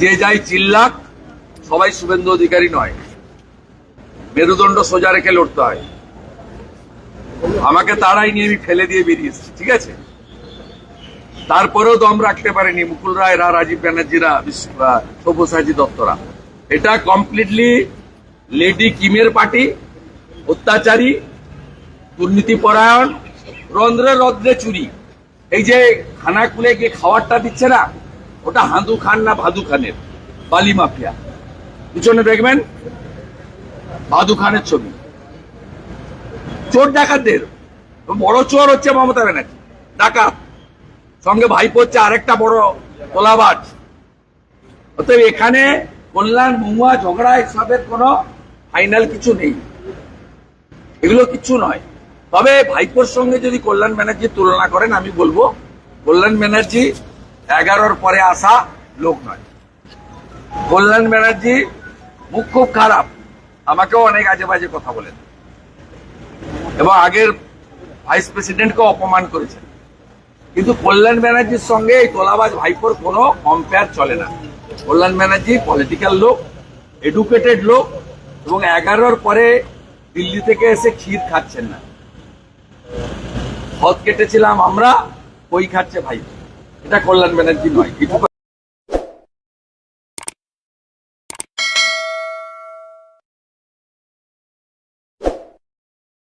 যে যাই চিল্লাক, সবাই শুভেন্দু অধিকারী নয়। মেরুদণ্ড সোজা রেখে লড়তে হয়। আমাকে তারাই নিয়ে আমি ফেলে দিয়ে বেরিয়েছি ঠিক আছে? তারপরেও দম রাখতে পারেনি মুকুল রায়রা রাজীব ব্যানার্জিরা সব্যসাচী দত্তরা এটা কমপ্লিটলি লেডি কিমের পার্টি অত্যাচারী, দুর্নীতিপরায়ণ, রন্ধ্রে রন্ধ্রে চুরি। এই যে খানা খুলে গিয়ে খাবারটা দিচ্ছে না ওটা হাঁদু খান না ভাদু খানের? বালি মাফিয়া। পিছনে দেখবেন? ভাদু খানের ছবি। চোর ডাকাতদের। বড় চোর হচ্ছে মমতা ব্যানার্জি। ডাকাত। সঙ্গে ভাইপো হচ্ছে আরেকটা বড় তোলাবাজ অতএব এখানে কল্যাণ মহুয়া ঝগড়া এসবের কোনো ফাইনাল কিছু নেই। এগুলো কিছু নয়। তবে ভাইপোর সঙ্গে যদি কল্যাণ ব্যানার্জি তুলনা করেন, আমি বলব, কল্যাণ ব্যানার্জি এগারোর পরে আসা লোক নয়। কল্যাণ ব্যানার্জি মুখ খুব খারাপ। আমাকেও অনেক আজে বাজে কথা বলেন। এবং আগের ভাইস প্রেসিডেন্টকে অপমান করেছেন। কিন্তু কল্যাণ ব্যানার্জির সঙ্গে এই তোলাবাজ ভাইপোর কোনো কম্পেয়ার চলে না। কল্যাণ ব্যানার্জি পলিটিক্যাল লোক এডুকেটেড লোক, এবং এগারোর পরে দিল্লি থেকে এসে ক্ষীর খাচ্ছেন না। হদ কেটেছিলাম আমরা ওই খাচ্ছে ভাই এটা কল্যাণ ব্যানার্জি নয়